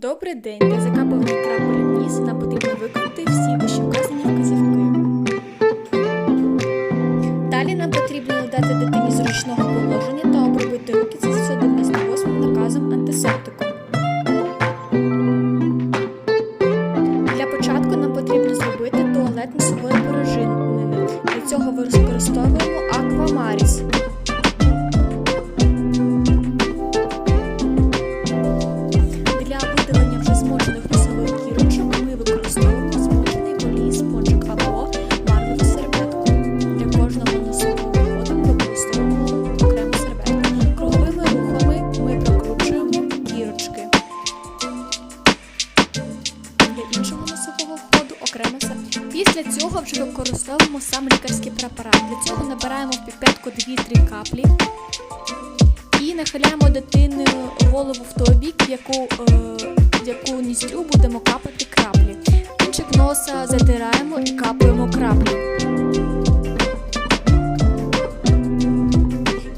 Добрий день! Для закапування крапель в ніс нам потрібно виконати всі вищевказані вказівки. Далі нам потрібно надати дитині зручного положення та обробити руки за 198 наказом антисептиком. Для початку нам потрібно зробити туалет носової порожнини. Для цього використовуємо входу. Після цього вже використовуємо сам лікарський препарат. Для цього набираємо в піпетку 2-3 каплі і нахиляємо дитини голову в той бік, в яку, е, в яку ніздрю будемо капати краплі. Кінчик носа затираємо і капаємо краплі.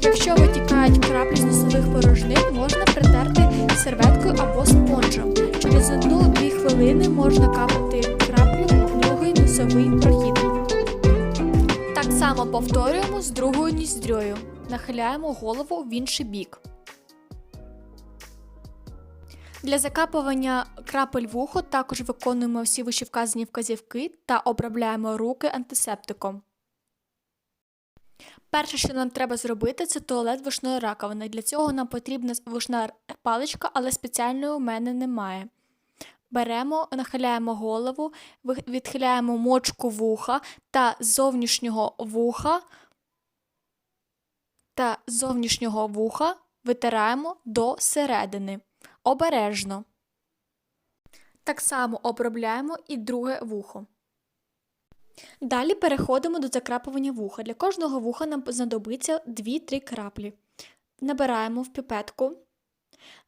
Якщо витікають краплі з носових порожнин, можна притерти серветкою або спонжем. Через 1-2 хвилини можна капати носовий прохід. Так само повторюємо з другою ніздрьою. Нахиляємо голову в інший бік. Для закапування крапель в ухо також виконуємо всі вищевказані вказівки та обробляємо руки антисептиком. Перше, що нам треба зробити, це туалет вушної раковини. Для цього нам потрібна вушна паличка, але спеціальної у мене немає. Беремо, нахиляємо голову, відхиляємо мочку вуха та зовнішнього вуха та зовнішнього вуха витираємо до середини. Обережно. Так само обробляємо і друге вухо. Далі переходимо до закрапування вуха. Для кожного вуха нам знадобиться 2-3 краплі. Набираємо в піпетку,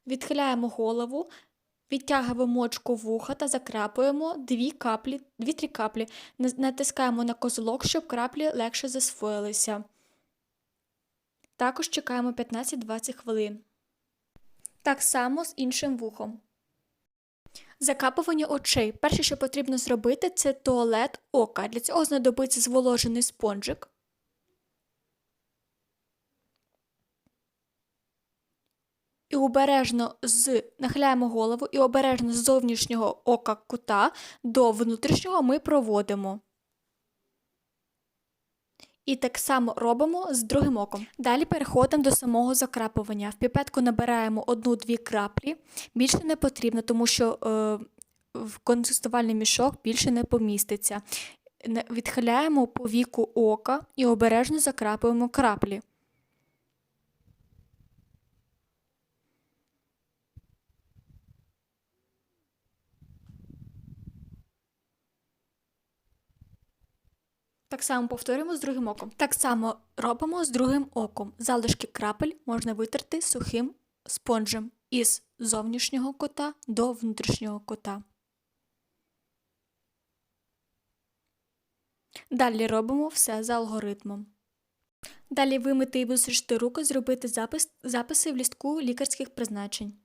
відхиляємо голову, відтягуємо мочку вуха та закрапуємо 2 каплі, 2-3 каплі. Наз- Натискаємо на козлок, щоб краплі легше засвоїлися. Також чекаємо 15-20 хвилин. Так само з іншим вухом. Закапування очей. Перше, що потрібно зробити, це туалет ока. Для цього знадобиться зволожений спонжик. І обережно з нахиляємо голову і обережно з зовнішнього ока кута до внутрішнього ми проводимо. І так само робимо з другим оком. Далі переходимо до самого закрапування. В піпетку набираємо одну-дві краплі. Більше не потрібно, тому що е, в консистувальний мішок більше не поміститься. Відхиляємо по віку ока і обережно закрапуємо краплі. Так само повторюємо з другим оком. Так само робимо з другим оком. Залишки крапель можна витерти сухим спонжем із зовнішнього кота до внутрішнього кота. Далі робимо все за алгоритмом. Далі вимити і висушити руки, зробити запис, записи в лістку лікарських призначень.